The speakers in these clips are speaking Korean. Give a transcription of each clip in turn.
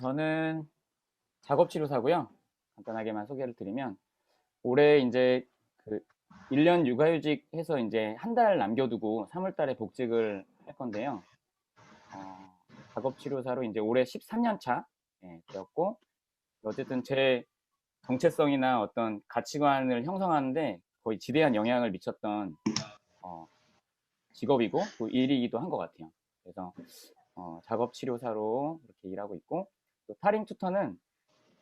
저는 작업치료사고요. 간단하게만 소개를 드리면 올해 이제 그 1년 육아휴직 해서 이제 한 달 남겨두고 3월 달에 복직을 할 건데요. 어, 작업치료사로 이제 올해 13년 차 예, 되었고 어쨌든 제 정체성이나 어떤 가치관을 형성하는데 거의 지대한 영향을 미쳤던 어, 직업이고 또 일이기도 한 것 같아요. 그래서 어, 작업치료사로 이렇게 일하고 있고 또 타링 투터는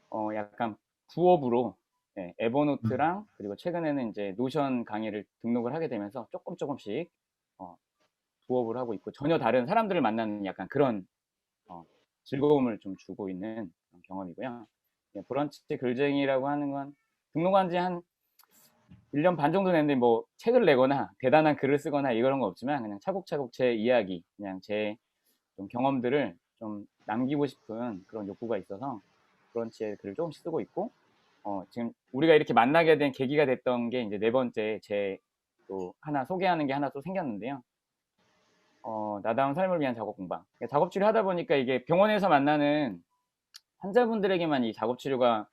어, 약간 부업으로 예, 에버노트랑 그리고 최근에는 이제 노션 강의를 등록을 하게 되면서 조금 조금씩 어, 부업을 하고 있고 전혀 다른 사람들을 만나는 약간 그런 어, 즐거움을 좀 주고 있는 경험이고요. 예, 브런치 글쟁이라고 하는 건 등록한 지한 1년 반 정도 됐는데 뭐 책을 내거나 대단한 글을 쓰거나 이런 거 없지만 그냥 차곡차곡 제 이야기, 그냥 제좀 경험들을 좀 남기고 싶은 그런 욕구가 있어서 브런치에 글을 조금씩 쓰고 있고 어, 지금 우리가 이렇게 만나게 된 계기가 됐던 게 이제 네 번째 제 또 하나 소개하는 게 하나 또 생겼는데요. 어, 나다운 삶을 위한 작업 공방. 작업 치료 하다 보니까 이게 병원에서 만나는 환자분들에게만 이 작업 치료가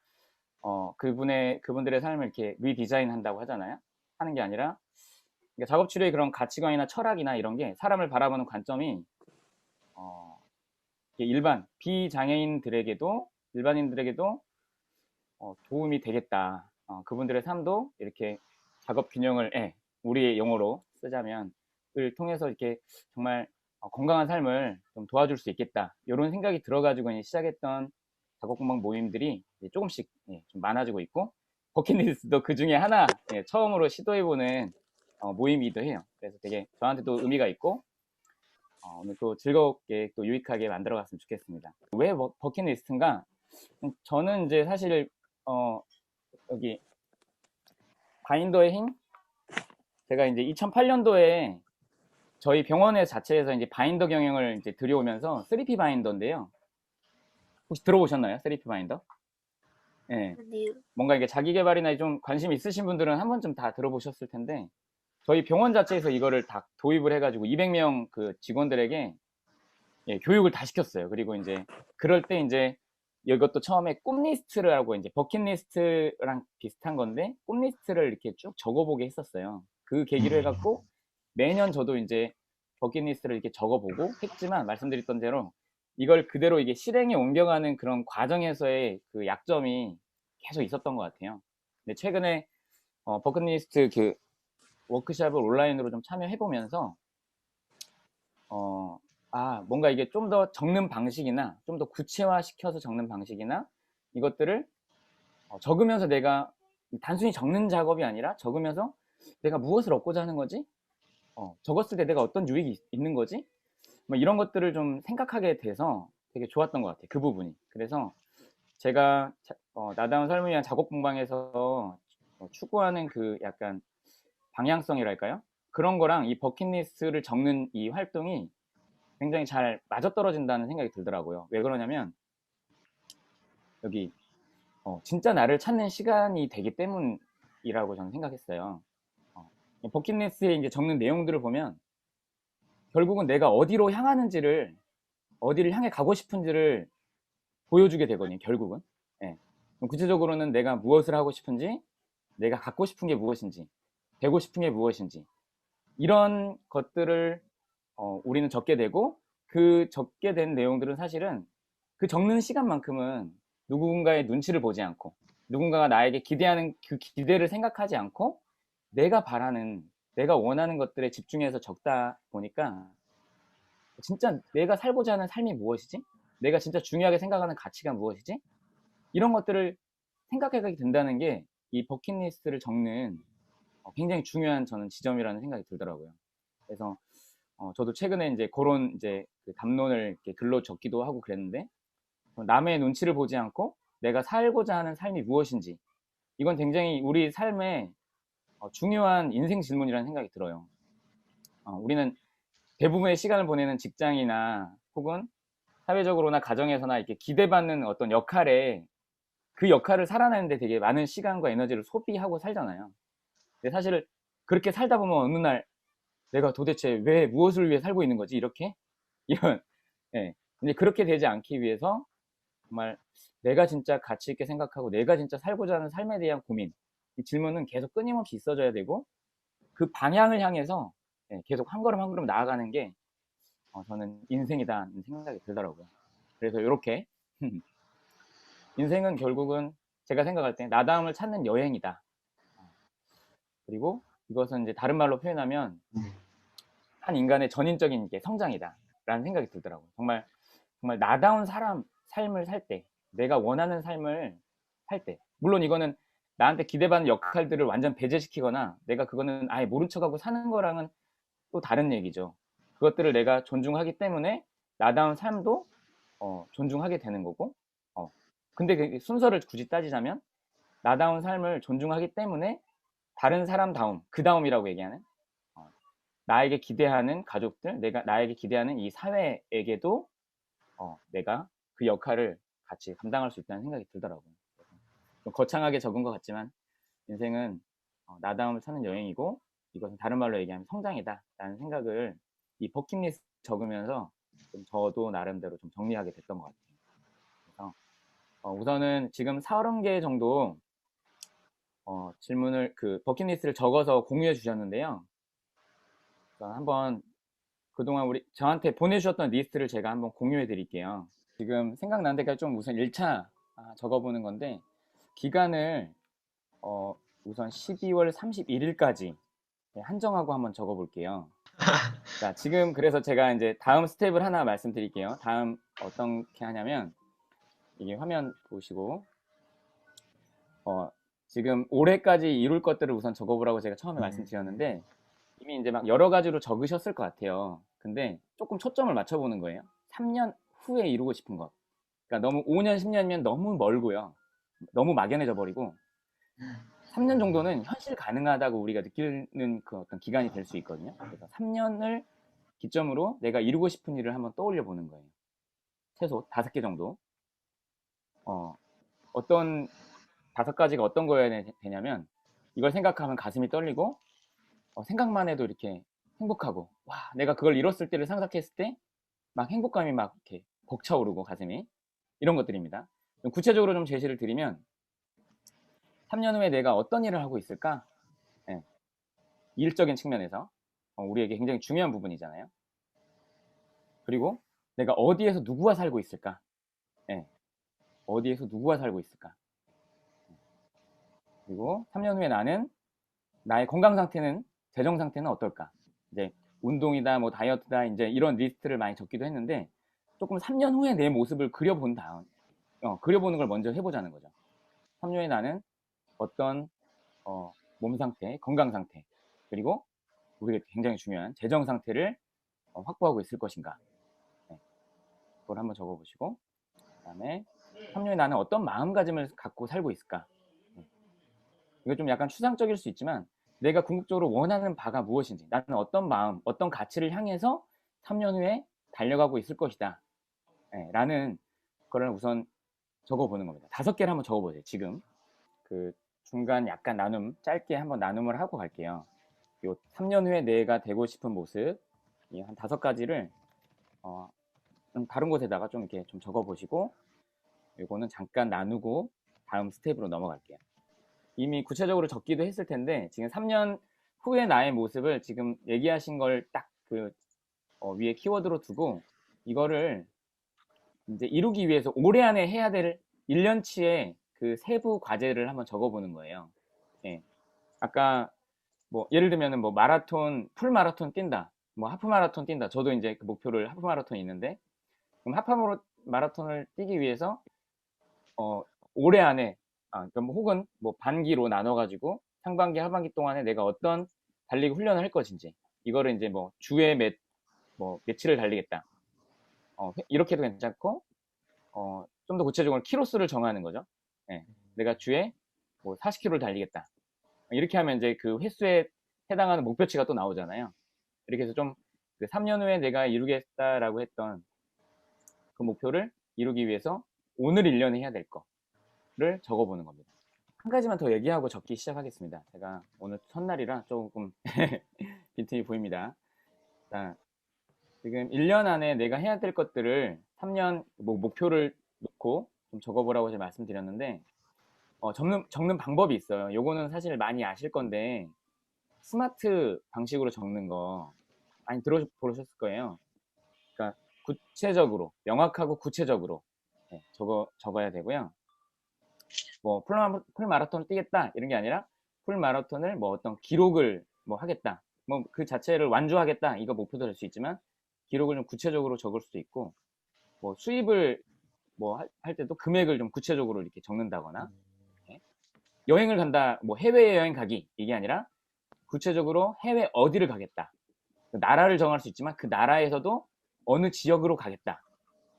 어, 그분의 그분들의 삶을 이렇게 리디자인 한다고 하잖아요. 하는 게 아니라 그러니까 작업 치료의 그런 가치관이나 철학이나 이런 게 사람을 바라보는 관점이 어, 일반 비장애인들에게도 일반인들에게도 어, 도움이 되겠다. 어, 그분들의 삶도 이렇게 작업 균형을 예, 우리의 용어로 쓰자면 을 통해서 이렇게 정말 어, 건강한 삶을 좀 도와줄 수 있겠다. 이런 생각이 들어가지고 시작했던 작업 공방 모임들이 조금씩 예, 좀 많아지고 있고 버킷리스트도 그 중에 하나 예, 처음으로 시도해보는 어, 모임이기도 해요. 그래서 되게 저한테도 의미가 있고 어, 오늘 또 즐겁게 또 유익하게 만들어갔으면 좋겠습니다. 왜 버, 버킷리스트인가? 음, 저는 이제 사실 어, 여기 바인더의 힘 제가 이제 2008년도에 저희 병원의 자체에서 이제 바인더 경영을 이제 들여오면서 3P 바인더인데요. 혹시 들어보셨나요? 3P 바인더? 예. 아니요. 뭔가 이게 자기 개발이나 좀 관심 있으신 분들은 한 번쯤 다 들어보셨을 텐데 저희 병원 자체에서 이거를 다 도입을 해가지고 200명 그 직원들에게 예, 교육을 다 시켰어요. 그리고 이제 그럴 때 이제 이것도 처음에 꿈 리스트라고 이제 버킷 리스트랑 비슷한 건데 꿈 리스트를 이렇게 쭉 적어보게 했었어요. 그 계기로 해갖고 매년 저도 이제 버킷 리스트를 이렇게 적어보고 했지만 말씀드렸던 대로 이걸 그대로 이게 실행에 옮겨가는 그런 과정에서의 그 약점이 계속 있었던 것 같아요. 근데 최근에 어, 버킷리스트 그 워크샵을 온라인으로 좀 참여해보면서 어, 아, 뭔가 이게 좀 더 적는 방식이나 좀 더 구체화 시켜서 적는 방식이나 이것들을 어, 적으면서 내가 단순히 적는 작업이 아니라 적으면서 내가 무엇을 얻고자 하는 거지? 어, 적었을 때 내가 어떤 유익이 있는 거지? 뭐 이런 것들을 좀 생각하게 돼서 되게 좋았던 것 같아요. 그 부분이. 그래서 제가 자- 어, 나다운 삶을 위한 작업 공방에서 어, 추구하는 그 약간 방향성이랄까요? 그런 거랑 이 버킷리스트를 적는 이 활동이 굉장히 잘 맞아떨어진다는 생각이 들더라고요. 왜 그러냐면 여기 어, 진짜 나를 찾는 시간이 되기 때문이라고 저는 생각했어요. 어, 이 버킷리스트에 이제 적는 내용들을 보면 결국은 내가 어디로 향하는지를 어디를 향해 가고 싶은지를 보여주게 되거든요. 결국은 예. 구체적으로는 내가 무엇을 하고 싶은지, 내가 갖고 싶은 게 무엇인지, 되고 싶은 게 무엇인지 이런 것들을 어, 우리는 적게 되고 그 적게 된 내용들은 사실은 그 적는 시간만큼은 누군가의 눈치를 보지 않고 누군가가 나에게 기대하는 그 기대를 생각하지 않고 내가 바라는 내가 원하는 것들에 집중해서 적다 보니까 진짜 내가 살고자 하는 삶이 무엇이지? 내가 진짜 중요하게 생각하는 가치가 무엇이지? 이런 것들을 생각하게 된다는 게 이 버킷리스트를 적는 어, 굉장히 중요한 저는 지점이라는 생각이 들더라고요. 그래서 어, 저도 최근에 이제 그런 이제 그 담론을 글로 적기도 하고 그랬는데 어, 남의 눈치를 보지 않고 내가 살고자 하는 삶이 무엇인지 이건 굉장히 우리 삶에 어, 중요한 인생 질문이라는 생각이 들어요. 어, 우리는 대부분의 시간을 보내는 직장이나 혹은 사회적으로나 가정에서나 이렇게 기대받는 어떤 역할에 그 역할을 살아내는데 되게 많은 시간과 에너지를 소비하고 살잖아요. 근데 사실 그렇게 살다 보면 어느 날 내가 도대체 왜 무엇을 위해 살고 있는 거지 이렇게 이런 예 근데 그렇게 되지 않기 위해서 정말 내가 진짜 가치 있게 생각하고 내가 진짜 살고자 하는 삶에 대한 고민 이 질문은 계속 끊임없이 있어져야 되고 그 방향을 향해서 예, 계속 한 걸음 한 걸음 나아가는 게 어, 저는 인생이다는 생각이 들더라고요. 그래서 이렇게 인생은 결국은 제가 생각할 때 나다움을 찾는 여행이다. 그리고 이것은 이제 다른 말로 표현하면 한 인간의 전인적인 게 성장이다. 라는 생각이 들더라고요. 정말, 정말 나다운 사람, 삶을 살 때, 내가 원하는 삶을 살 때, 물론 이거는 나한테 기대받는 역할들을 완전 배제시키거나 내가 그거는 아예 모른 척하고 사는 거랑은 또 다른 얘기죠. 그것들을 내가 존중하기 때문에 나다운 삶도 어, 존중하게 되는 거고, 어. 근데 그 순서를 굳이 따지자면 나다운 삶을 존중하기 때문에 다른 사람다움, 그 다음이라고 얘기하는 어, 나에게 기대하는 가족들, 내가 나에게 기대하는 이 사회에게도 어, 내가 그 역할을 같이 감당할 수 있다는 생각이 들더라고요. 좀 거창하게 적은 것 같지만 인생은 어, 나다움을 찾는 여행이고 이것은 다른 말로 얘기하면 성장이다라는 생각을 이 버킷리스트 적으면서 좀 저도 나름대로 좀 정리하게 됐던 것 같아요. 그래서 어, 우선은 지금 30개 정도 어, 질문을 그 버킷리스트를 적어서 공유해 주셨는데요. 한번 그동안 우리 저한테 보내주셨던 리스트를 제가 한번 공유해 드릴게요. 지금 생각난 데까지 좀 우선 1차 아, 적어보는 건데 기간을 어, 우선 12월 31일까지 한정하고 한번 적어볼게요. 자, 지금 그래서 제가 이제 다음 스텝을 하나 말씀드릴게요. 다음 어떻게 하냐면 이게 화면 보시고 어, 지금 올해까지 이룰 것들을 우선 적어보라고 제가 처음에 음. 말씀드렸는데 이미 이제 막 여러 가지로 적으셨을 것 같아요. 근데 조금 초점을 맞춰보는 거예요. 3년 후에 이루고 싶은 것. 그러니까 너무 5년, 10년이면 너무 멀고요. 너무 막연해져 버리고 3년 정도는 현실 가능하다고 우리가 느끼는 그 어떤 기간이 될 수 있거든요. 그래서 3년을 기점으로 내가 이루고 싶은 일을 한번 떠올려 보는 거예요. 최소 다섯 개 정도. 어, 어떤 다섯 가지가 어떤 거여야 되냐면 이걸 생각하면 가슴이 떨리고 어, 생각만 해도 이렇게 행복하고 와 내가 그걸 이뤘을 때를 상상했을 때 막 행복감이 막 이렇게 벅차오르고 가슴이 이런 것들입니다. 좀 구체적으로 좀 제시를 드리면 3년 후에 내가 어떤 일을 하고 있을까? 예. 일적인 측면에서 어, 우리에게 굉장히 중요한 부분이잖아요. 그리고 내가 어디에서 누구와 살고 있을까? 예. 어디에서 누구와 살고 있을까? 그리고 3년 후에 나는 나의 건강 상태는 재정 상태는 어떨까? 이제 운동이다, 뭐 다이어트다, 이제 이런 리스트를 많이 적기도 했는데 조금 3년 후에 내 모습을 그려본 다음, 어, 그려보는 걸 먼저 해보자는 거죠. 3년 후에 나는 어떤 어, 몸 상태, 건강 상태, 그리고 우리가 굉장히 중요한 재정 상태를 어, 확보하고 있을 것인가. 네. 그걸 한번 적어보시고, 그 다음에 3년 후에 나는 어떤 마음가짐을 갖고 살고 있을까. 네. 이거 좀 약간 추상적일 수 있지만 내가 궁극적으로 원하는 바가 무엇인지 나는 어떤 마음, 어떤 가치를 향해서 3년 후에 달려가고 있을 것이다. 네, 라는 거를 우선 적어보는 겁니다. 다섯 개를 한번 적어보세요. 지금 그 중간 약간 나눔 짧게 한번 나눔을 하고 갈게요. 요 3년 후에 내가 되고 싶은 모습 이한 다섯 가지를 어, 좀 다른 곳에다가 좀 이렇게 좀 적어보시고 요거는 잠깐 나누고 다음 스텝으로 넘어갈게요. 이미 구체적으로 적기도 했을 텐데 지금 3년 후의 나의 모습을 지금 얘기하신 걸 딱그 어, 위에 키워드로 두고 이거를 이제 이루기 위해서 올해 안에 해야 될 1년치의 그 세부 과제를 한번 적어보는 거예요. 예. 아까 뭐 예를 들면은 뭐 마라톤 풀 마라톤 뛴다, 뭐 하프 마라톤 뛴다. 저도 이제 그 목표를 하프 마라톤이 있는데 그럼 하프 마라톤을 뛰기 위해서 어 올해 안에 아, 그럼 혹은 뭐 반기로 나눠가지고 상반기, 하반기 동안에 내가 어떤 달리기 훈련을 할 것인지 이거를 이제 뭐 주에 몇, 뭐 며칠을 달리겠다. 어, 이렇게도 괜찮고 어, 좀 더 구체적으로 키로수를 정하는 거죠. 예, 내가 주에 뭐 40km를 달리겠다. 이렇게 하면 이제 그 횟수에 해당하는 목표치가 또 나오잖아요. 이렇게 해서 좀 3년 후에 내가 이루겠다라고 했던 그 목표를 이루기 위해서 오늘 1년에 해야 될 거 를 적어보는 겁니다. 한 가지만 더 얘기하고 적기 시작하겠습니다. 제가 오늘 첫날이라 조금 빈틈이 보입니다. 자, 지금 1년 안에 내가 해야 될 것들을 3년 뭐 목표를 놓고 좀 적어보라고 제가 말씀드렸는데 어, 적는, 적는 방법이 있어요. 요거는 사실 많이 아실 건데 스마트 방식으로 적는 거 많이 들어보셨을 거예요. 그러니까 구체적으로, 명확하고 구체적으로 네, 적어, 적어야 되고요. 뭐 풀마, 풀마 라톤을 뛰겠다 이런 게 아니라 풀마라톤을 뭐 어떤 기록을 뭐 하겠다. 뭐 그 자체를 완주하겠다 이거 목표도 될 수 있지만 기록을 좀 구체적으로 적을 수도 있고 뭐 수입을 뭐 할 때도 금액을 좀 구체적으로 이렇게 적는다거나 네. 여행을 간다 뭐 해외 여행 가기 이게 아니라 구체적으로 해외 어디를 가겠다 그 나라를 정할 수 있지만 그 나라에서도 어느 지역으로 가겠다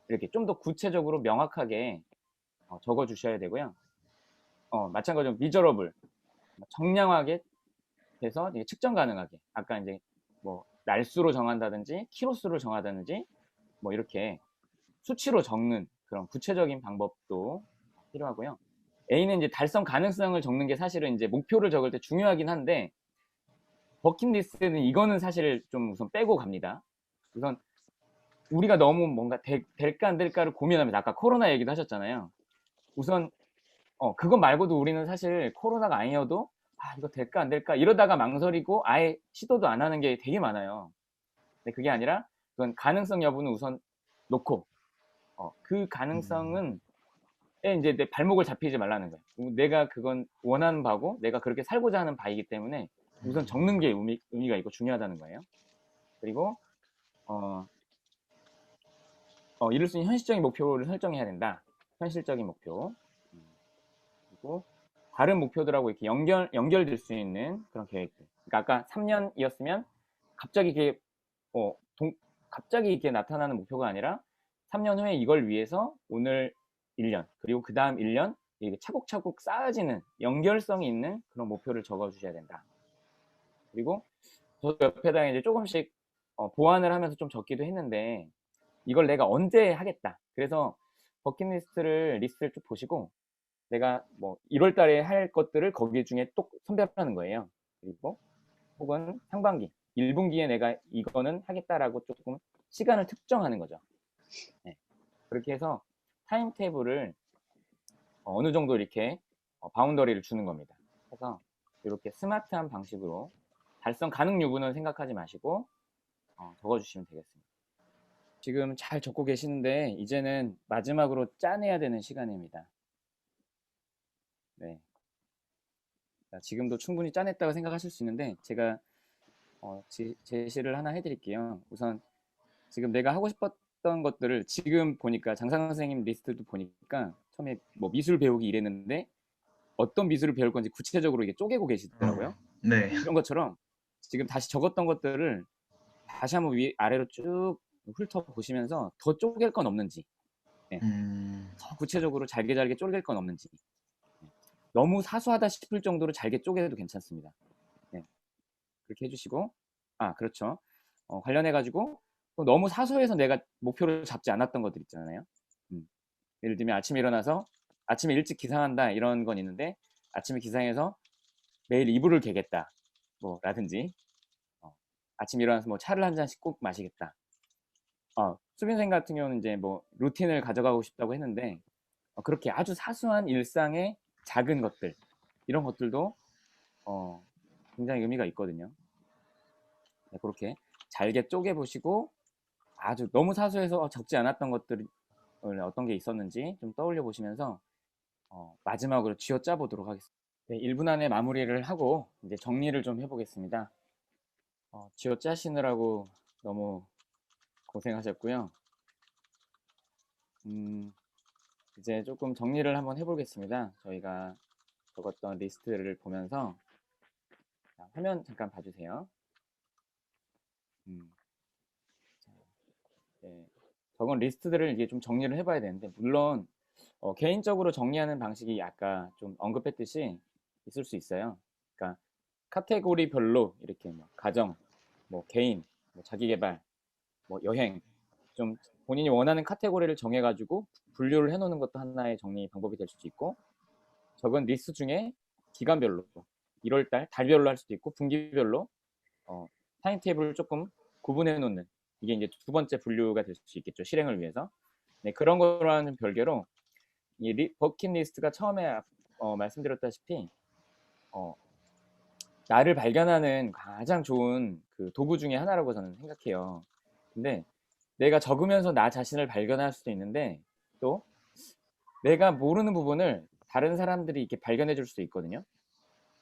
이렇게 좀 더 구체적으로 명확하게 어, 적어 주셔야 되고요 어, 마찬가지로 미저러블 정량하게 이게 측정 가능하게 아까 이제 뭐 날수로 정한다든지 키로수를 정하다든지 뭐 이렇게 수치로 적는 그런 구체적인 방법도 필요하고요. A는 이제 달성 가능성을 적는 게 사실은 이제 목표를 적을 때 중요하긴 한데 버킷리스트는 이거는 사실 좀 우선 빼고 갑니다. 우선 우리가 너무 뭔가 될, 될까 안 될까를 고민하면서 아까 코로나 얘기도 하셨잖아요. 우선 어 그거 말고도 우리는 사실 코로나가 아니어도 아 이거 될까 안 될까 이러다가 망설이고 아예 시도도 안 하는 게 되게 많아요. 근데 그게 아니라 그건 가능성 여부는 우선 놓고 어, 그 가능성은 에 이제 내 발목을 잡히지 말라는 거예요. 내가 그건 원하는 바고 내가 그렇게 살고자 하는 바이기 때문에 우선 적는 게 의미, 의미가 있고 중요하다는 거예요. 그리고 어, 어, 이룰 수 있는 현실적인 목표를 설정해야 된다. 현실적인 목표. 음, 그리고 다른 목표들하고 이렇게 연결, 연결될 수 있는 그런 계획들. 그러니까 아까 3년이었으면 갑자기 이게, 어, 동, 갑자기 이렇게 나타나는 목표가 아니라 3년 후에 이걸 위해서 오늘 1년, 그리고 그 다음 1년, 이게 차곡차곡 쌓아지는 연결성이 있는 그런 목표를 적어 주셔야 된다. 그리고 저 옆에다 이제 조금씩 어, 보완을 하면서 좀 적기도 했는데 이걸 내가 언제 하겠다. 그래서 버킷리스트를 리스트를 쭉 보시고 내가 뭐 1월 달에 할 것들을 거기 중에 또 선별하는 거예요. 그리고 혹은 상반기, 1분기에 내가 이거는 하겠다라고 조금 시간을 특정하는 거죠. 네. 그렇게 해서 타임 테이블을 어느 정도 이렇게 어, 바운더리를 주는 겁니다. 그래서 이렇게 스마트한 방식으로 달성 가능 유무는 생각하지 마시고 어, 적어주시면 되겠습니다. 지금 잘 적고 계시는데 이제는 마지막으로 짜내야 되는 시간입니다. 네. 지금도 충분히 짜냈다고 생각하실 수 있는데 제가 어, 제, 제시를 하나 해드릴게요. 우선 지금 내가 하고 싶었던 것들을 지금 보니까 장상 선생님 리스트도 보니까 처음에 뭐 미술 배우기 이랬는데 어떤 미술을 배울 건지 구체적으로 이게 쪼개고 계시더라고요. 음, 네. 이런 것처럼 지금 다시 적었던 것들을 다시 한번 위 아래로 쭉 훑어 보시면서 더 쪼갤 건 없는지, 네. 음, 더 구체적으로 잘게 잘게 쪼갤 건 없는지, 네. 너무 사소하다 싶을 정도로 잘게 쪼개도 괜찮습니다. 네. 그렇게 해주시고, 아 그렇죠. 어, 관련해 가지고 너무 사소해서 내가 목표를 잡지 않았던 것들 있잖아요. 음. 예를 들면 아침에 일어나서 아침에 일찍 기상한다 이런 건 있는데 아침에 기상해서 매일 이불을 개겠다 뭐 라든지 어, 아침 에 일어나서 뭐 차를 한 잔씩 꼭 마시겠다 어, 수빈생 같은 경우는 이제 뭐 루틴을 가져가고 싶다고 했는데 어, 그렇게 아주 사소한 일상의 작은 것들 이런 것들도 어, 굉장히 의미가 있거든요 네, 그렇게 잘게 쪼개 보시고 아주 너무 사소해서 적지 않았던 것들 어떤 게 있었는지 좀 떠올려 보시면서 어, 마지막으로 쥐어짜 보도록 하겠습니다. 네, 1분 안에 마무리를 하고 이제 정리를 좀 해보겠습니다. 어, 쥐어짜시느라고 너무 고생하셨고요. 음, 이제 조금 정리를 한번 해보겠습니다. 저희가 적었던 리스트를 보면서 자, 화면 잠깐 봐주세요. 음, 자, 네, 적은 리스트들을 이게 좀 정리를 해봐야 되는데 물론 어, 개인적으로 정리하는 방식이 아까 좀 언급했듯이 있을 수 있어요. 그러니까 카테고리별로 이렇게 뭐 가정, 뭐 개인, 뭐 자기개발, 뭐 여행 좀 본인이 원하는 카테고리를 정해가지고 분류를 해놓는 것도 하나의 정리 방법이 될 수도 있고 적은 리스트 중에 기간별로 1월달 달별로 할 수도 있고 분기별로 어, 타임 테이블을 조금 구분해 놓는 이게 이제 두 번째 분류가 될 수 있겠죠 실행을 위해서 네, 그런 거랑은 별개로 이 리- 버킷리스트가 처음에 어, 말씀드렸다시피 어, 나를 발견하는 가장 좋은 그 도구 중에 하나라고 저는 생각해요. 근데 내가 적으면서 나 자신을 발견할 수도 있는데 또 내가 모르는 부분을 다른 사람들이 이렇게 발견해 줄 수도 있거든요.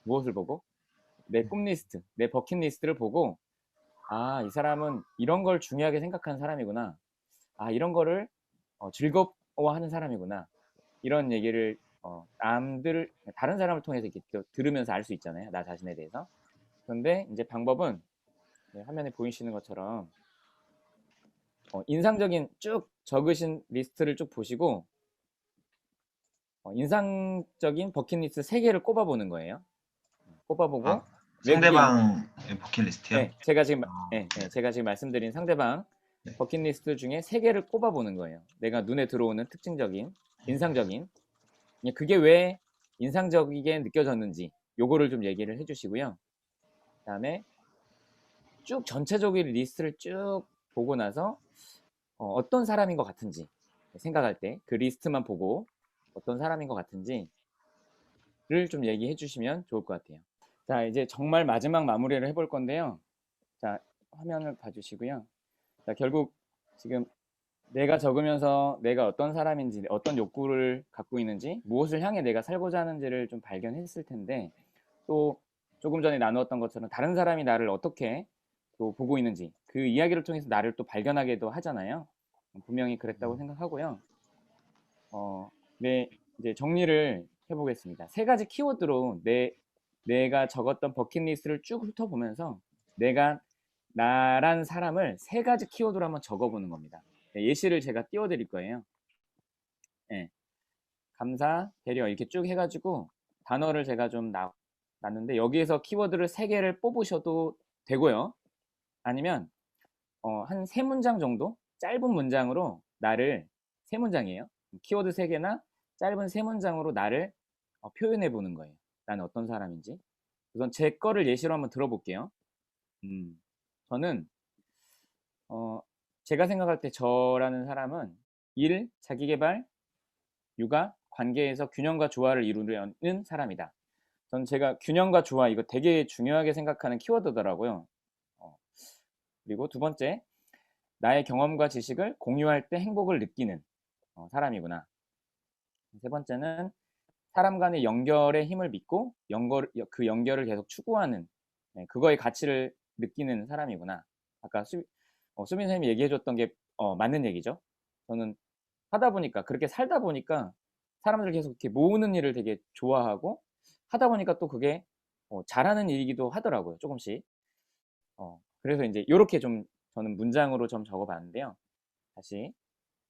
무엇을 보고? 내 꿈 리스트, 내 버킷 리스트를 보고 아, 이 사람은 이런 걸 중요하게 생각하는 사람이구나. 아, 이런 거를 어, 즐거워하는 사람이구나. 이런 얘기를 어, 남들 다른 사람을 통해서 이렇게 또 들으면서 알 수 있잖아요. 나 자신에 대해서. 그런데 이제 방법은 네, 화면에 보이시는 것처럼 어, 인상적인 쭉 적으신 리스트를 쭉 보시고 어, 인상적인 버킷리스트 3개를 꼽아보는 거예요. 꼽아보고 아, 상대방의 버킷리스트요? 네, 제가 지금 아, 네, 네, 제가 지금 말씀드린 상대방 네. 버킷리스트 중에 세 개를 꼽아보는 거예요. 내가 눈에 들어오는 특징적인, 인상적인, 그냥 그게 왜 인상적이게 느껴졌는지 요거를 좀 얘기를 해주시고요. 그다음에 쭉 전체적인 리스트를 쭉 보고 나서 어, 떤 사람인 것 같은지 생각할 때 그 리스트만 보고 어떤 사람인 것 같은지를 좀 얘기해 주시면 좋을 것 같아요. 자, 이제 정말 마지막 마무리를 해볼 건데요. 자, 화면을 봐주시고요. 자, 결국 지금 내가 적으면서 내가 어떤 사람인지, 어떤 욕구를 갖고 있는지, 무엇을 향해 내가 살고자 하는지를 좀 발견했을 텐데, 또 조금 전에 나누었던 것처럼 다른 사람이 나를 어떻게 또 보고 있는지, 그 이야기를 통해서 나를 또 발견하게도 하잖아요. 분명히 그랬다고 생각하고요. 어, 네, 이제 정리를 해보겠습니다. 세 가지 키워드로 내, 내가 적었던 버킷리스트를 쭉 훑어보면서 내가 나란 사람을 세 가지 키워드로 한번 적어보는 겁니다. 네, 예시를 제가 띄워드릴 거예요. 네. 감사, 배려 이렇게 쭉 해가지고 단어를 제가 좀 나, 놨는데 여기에서 키워드를 세 개를 뽑으셔도 되고요. 아니면 어, 한 세 문장 정도 짧은 문장으로 나를 세 문장이에요. 키워드 세 개나 짧은 세 문장으로 나를 어, 표현해 보는 거예요. 나는 어떤 사람인지. 우선 제 거를 예시로 한번 들어볼게요. 음, 저는 어, 제가 생각할 때 저라는 사람은 일, 자기개발, 육아, 관계에서 균형과 조화를 이루는 사람이다. 저는 제가 균형과 조화 이거 되게 중요하게 생각하는 키워드더라고요. 어, 그리고 두 번째, 나의 경험과 지식을 공유할 때 행복을 느끼는 어, 사람이구나. 세 번째는 사람 간의 연결의 힘을 믿고 연결, 그 연결을 계속 추구하는 네, 그거의 가치를 느끼는 사람이구나. 아까 수, 어, 수빈 선생님이 얘기해줬던 게 어, 맞는 얘기죠. 저는 하다 보니까 그렇게 살다 보니까 사람들 계속 이렇게 모으는 일을 되게 좋아하고 하다 보니까 또 그게 어, 잘하는 일이기도 하더라고요. 조금씩. 어, 그래서 이제 이렇게 좀 저는 문장으로 좀 적어봤는데요. 다시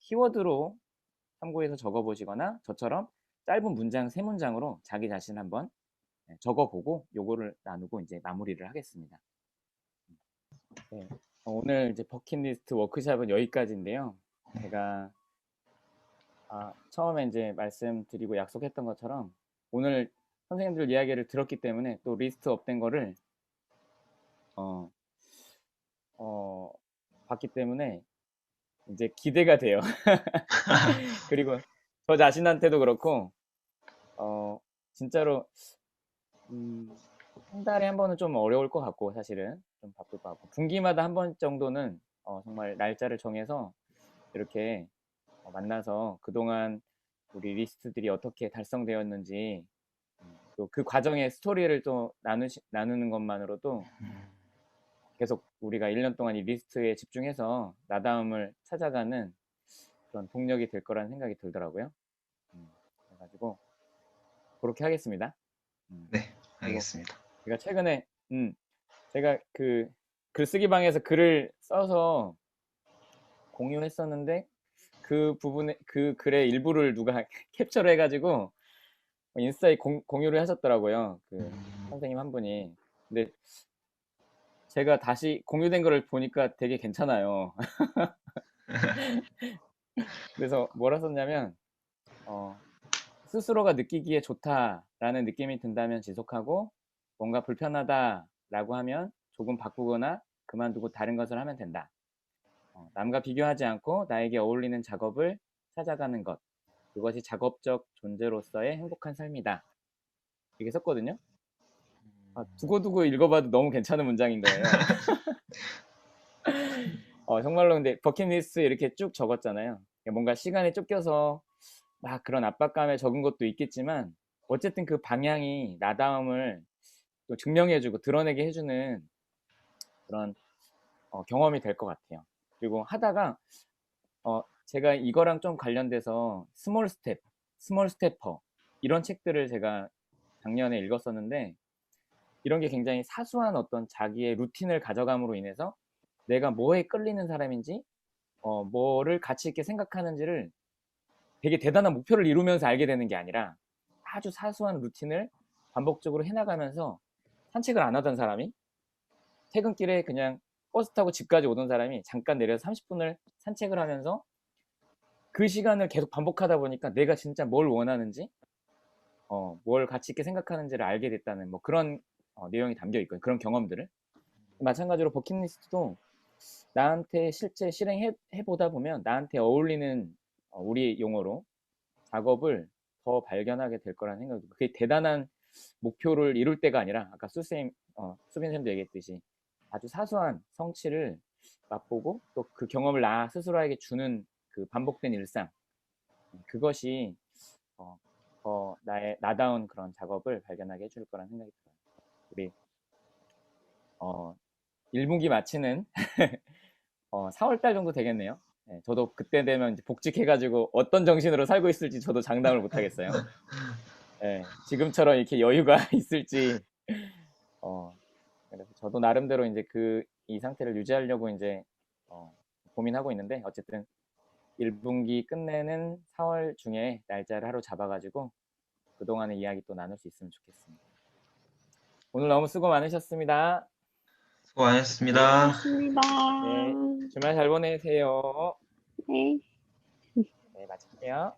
키워드로 참고해서 적어보시거나 저처럼 짧은 문장 세 문장으로 자기 자신 한번 네, 적어보고 요거를 나누고 이제 마무리를 하겠습니다. 네, 오늘 이제 버킷리스트 워크샵은 여기까지인데요. 제가 아, 처음에 이제 말씀드리고 약속했던 것처럼 오늘 선생님들 이야기를 들었기 때문에 또 리스트 업된 거를 어, 어, 봤기 때문에 이제 기대가 돼요. 그리고 저 자신한테도 그렇고 어, 진짜로 음, 한 달에 한 번은 좀 어려울 것 같고 사실은. 좀 바쁠 것 같고. 분기마다 한 번 정도는 어, 정말 날짜를 정해서 이렇게 어, 만나서 그동안 우리 리스트들이 어떻게 달성되었는지 또 그 과정의 스토리를 또 나누시, 나누는 것만으로도 계속 우리가 1년 동안 이 리스트에 집중해서 나다움을 찾아가는 그런 동력이 될 거라는 생각이 들더라고요. 음, 그래가지고 그렇게 하겠습니다. 음, 네, 알겠습니다. 제가 최근에 음, 제가 그 글쓰기 방에서 글을 써서 공유했었는데 그 부분에 그 글의 일부를 누가 캡처를 해가지고 인스타에 공, 공유를 하셨더라고요. 그 음, 선생님 한 분이. 근데 제가 다시 공유된 거를 보니까 되게 괜찮아요. 그래서 뭐라 썼냐면 어, 스스로가 느끼기에 좋다라는 느낌이 든다면 지속하고 뭔가 불편하다라고 하면 조금 바꾸거나 그만두고 다른 것을 하면 된다. 어, 남과 비교하지 않고 나에게 어울리는 작업을 찾아가는 것. 그것이 작업적 존재로서의 행복한 삶이다. 이렇게 썼거든요. 아, 두고두고 읽어봐도 너무 괜찮은 문장인 거예요. 어, 정말로 근데 버킷리스트 이렇게 쭉 적었잖아요. 뭔가 시간에 쫓겨서 막 그런 압박감에 적은 것도 있겠지만 어쨌든 그 방향이 나다움을 또 증명해주고 드러내게 해주는 그런 어, 경험이 될 것 같아요. 그리고 하다가 어, 제가 이거랑 좀 관련돼서 스몰 스텝, 스몰 스태퍼 이런 책들을 제가 작년에 읽었었는데 이런 게 굉장히 사소한 어떤 자기의 루틴을 가져감으로 인해서 내가 뭐에 끌리는 사람인지 어, 뭐를 가치 있게 생각하는지를 되게 대단한 목표를 이루면서 알게 되는 게 아니라 아주 사소한 루틴을 반복적으로 해나가면서 산책을 안 하던 사람이 퇴근길에 그냥 버스 타고 집까지 오던 사람이 잠깐 내려서 30분을 산책을 하면서 그 시간을 계속 반복하다 보니까 내가 진짜 뭘 원하는지 어, 뭘 가치 있게 생각하는지를 알게 됐다는 뭐 그런 어, 내용이 담겨 있거든요. 그런 경험들을. 마찬가지로 버킷리스트도 나한테 실제 실행해 해 보다 보면 나한테 어울리는 어, 우리 용어로 작업을 더 발견하게 될 거라는 생각이. 그게 대단한 목표를 이룰 때가 아니라 아까 수쌤, 어, 수빈 쌤도 얘기했듯이 아주 사소한 성취를 맛보고 또 그 경험을 나 스스로에게 주는 그 반복된 일상 그것이 어, 더 나의 나다운 그런 작업을 발견하게 해줄 거라는 생각이 들어요. 우리 어, 1분기 마치는 어, 4월달 정도 되겠네요. 네, 저도 그때 되면 복직해가지고 어떤 정신으로 살고 있을지 저도 장담을 못하겠어요. 네, 지금처럼 이렇게 여유가 있을지 어, 그래서 저도 나름대로 이제 그 이 상태를 유지하려고 이제 어, 고민하고 있는데 어쨌든 1분기 끝내는 4월 중에 날짜를 하루 잡아가지고 그동안의 이야기 또 나눌 수 있으면 좋겠습니다. 오늘 너무 수고 많으셨습니다. 수고 많으셨습니다. 고맙습니다. 주말 잘 보내세요. 네. 네, 마칠게요.